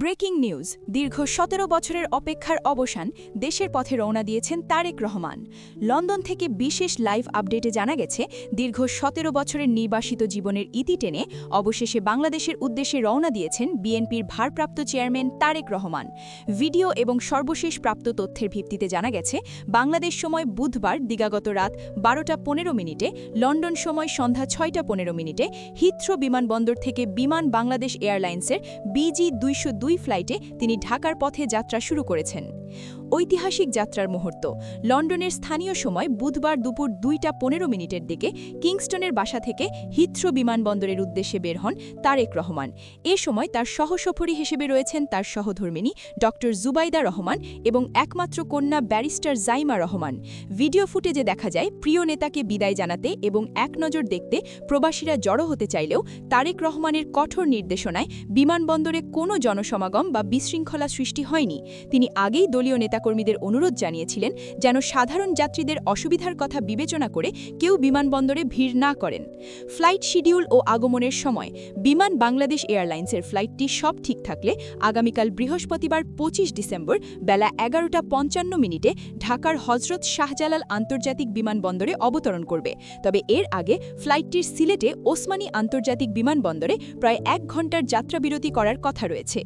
Breaking news, দীর্ঘ সতেরো বছরের অপেক্ষার অবসান দেশের পথে রওনা দিয়েছেন তারেক রহমান। লন্ডন থেকে বিশেষ লাইভ আপডেটে জানা গেছে, দীর্ঘ সতেরো বছরের নির্বাসিত জীবনের ইতি টেনে অবশেষে বাংলাদেশের উদ্দেশ্যে রওনা দিয়েছেন বিএনপির ভারপ্রাপ্ত চেয়ারম্যান তারেক রহমান। ভিডিও এবং সর্বশেষ প্রাপ্ত তথ্যের ভিত্তিতে জানা গেছে, বাংলাদেশ সময় বুধবার দিগাগত রাত বারোটা পনেরো মিনিটে, লন্ডন সময় সন্ধ্যা ছয়টা পনেরো মিনিটে হিথ্রো বিমানবন্দর থেকে বিমান বাংলাদেশ এয়ারলাইন্সের বিজি দুইশো দুই ফ্লাইটে তিনি ঢাকার পথে যাত্রা শুরু করেছেন। ঐতিহাসিক যাত্রার মুহূর্ত। লন্ডনের স্থানীয় সময় বুধবার দুপুর দুইটা পনেরো মিনিটের দিকে কিংস্টনের বাসা থেকে হিথ্রো বিমানবন্দরের উদ্দেশ্যে বের হন তারেক রহমান। এ সময় তার সহসফরী হিসেবে রয়েছেন তার সহধর্মিনী ড জুবাইদা রহমান এবং একমাত্র কন্যা ব্যারিস্টার জাইমা রহমান। ভিডিও ফুটেজে দেখা যায়, প্রিয় নেতাকে বিদায় জানাতে এবং এক নজর দেখতে প্রবাসীরা জড়ো হতে চাইলেও তারেক রহমানের কঠোর নির্দেশনায় বিমানবন্দরে কোনো জনসমাগম বা বিশৃঙ্খলা সৃষ্টি হয়নি। তিনি আগেই দলীয় নেতাকর্মীদের অনুরোধ জানিয়েছিলেন যেন সাধারণ যাত্রীদের অসুবিধার কথা বিবেচনা করে কেউ বিমানবন্দরে ভিড় না করেন। ফ্লাইট শিডিউল ও আগমনের সময় বিমান বাংলাদেশ এয়ারলাইন্সের ফ্লাইটটি সব ঠিক থাকলে আগামীকাল বৃহস্পতিবার পঁচিশ ডিসেম্বর বেলা এগারোটা পঞ্চান্ন মিনিটে ঢাকার হজরত শাহজালাল আন্তর্জাতিক বিমানবন্দরে অবতরণ করবে। তবে এর আগে ফ্লাইটটির সিলেটে ওসমানী আন্তর্জাতিক বিমানবন্দরে প্রায় এক ঘণ্টার যাত্রাবিরতি করার কথা রয়েছে।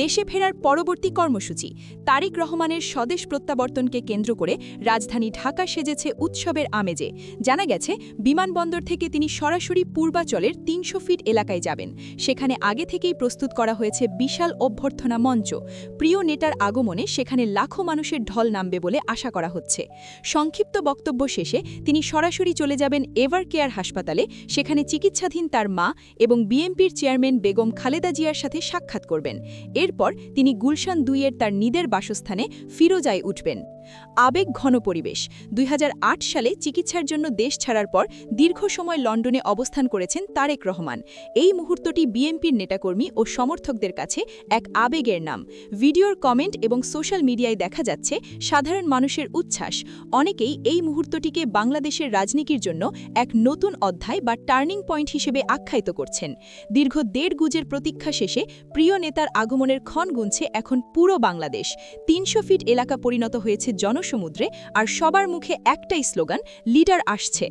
দেশে ফেরার পরবর্তী কর্মসূচি তারিক রহমানের স্বদেশ প্রত্যাবর্তনকে কেন্দ্র করে রাজধানী ঢাকা সেজেছে উৎসবের আমেজে। জানা গেছে, বিমানবন্দর থেকে তিনি সরাসরি পূর্বাচলের তিনশো ফিট এলাকায় যাবেন। সেখানে আগে থেকেই প্রস্তুত করা হয়েছে বিশাল অভ্যর্থনা মঞ্চ। প্রিয় নেটার আগমনে সেখানে লাখো মানুষের ঢল নামবে বলে আশা করা হচ্ছে। সংক্ষিপ্ত বক্তব্য শেষে তিনি সরাসরি চলে যাবেন এভার কেয়ার হাসপাতালে। সেখানে চিকিৎসাধীন তার মা এবং বিএমপির চেয়ারম্যান বেগম খালেদা জিয়ার সাথে সাক্ষাৎ করবেন। এরপর তিনি গুলশান দুইয়ের তার নিদের বাসস্থানে ফিরোজায় উঠবেন। আবেগ ঘন পরিবেশ। দুই হাজার আট সালে চিকিৎসার জন্য দেশ ছাড়ার পর দীর্ঘ সময় লন্ডনে অবস্থান করেছেন তারেক রহমান। এই মুহূর্তটি বিএনপির নেতাকর্মী ও সমর্থকদের কাছে এক আবেগের নাম। ভিডিওর কমেন্ট এবং সোশ্যাল মিডিয়ায় দেখা যাচ্ছে সাধারণ মানুষের উচ্ছ্বাস। অনেকেই এই মুহূর্তটিকে বাংলাদেশের রাজনীতির জন্য এক নতুন অধ্যায় বা টার্নিং পয়েন্ট হিসেবে আখ্যায়িত করছেন। দীর্ঘ দেড় গুজের প্রতীক্ষা শেষে প্রিয় নেতার আগমনের ক্ষণ গুনছে এখন পুরো বাংলাদেশ। তিনশো ফিট এলাকা পরিণত হয়েছে জনসমুদ্রে আর সবার মুখে একটাই স্লোগান লিডার আসছে।